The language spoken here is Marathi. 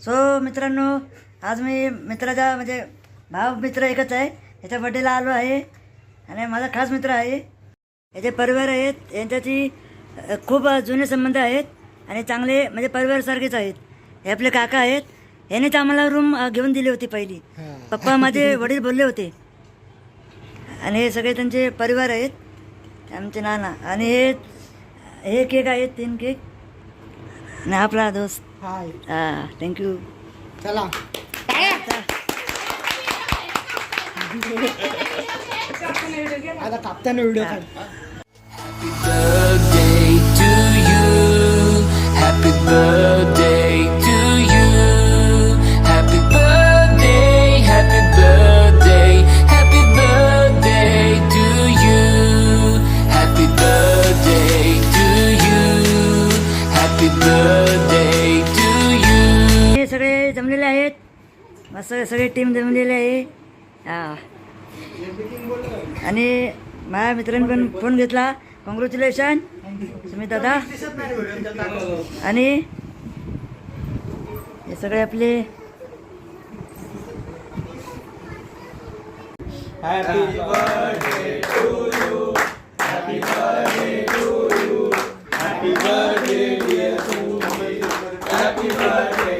सो मित्रांनो आज मी मित्राचा म्हणजे भाव मित्र एकच आहे. याच्या बड्डेला आलो आहे. आणि माझा खास मित्र आहे. याचे परिवार आहेत. यांच्याशी खूप जुने संबंध आहेत. आणि चांगले म्हणजे परिवारसारखेच आहेत. हे आपले काका आहेत. यांनीच आम्हाला रूम घेऊन दिली होती पहिली. पप्पा माझे वडील बोलले होते. आणि हे सगळे त्यांचे परिवार आहेत. आमचे नाना. आणि हे हे केक आहेत. तीन केक. आणि आपला दोस्त. Ah, thank you. Hello. Hey. I'm the the captain. Happy. Ah. सगळे जमलेले आहेत. मस्त सगळे टीम जमलेली आहे. आणि माझ्या मित्रांनी पण फोन घेतला. कॉंग्रॅच्युलेशन तुम्ही दादा. आणि हे सगळे आपले Happy birthday.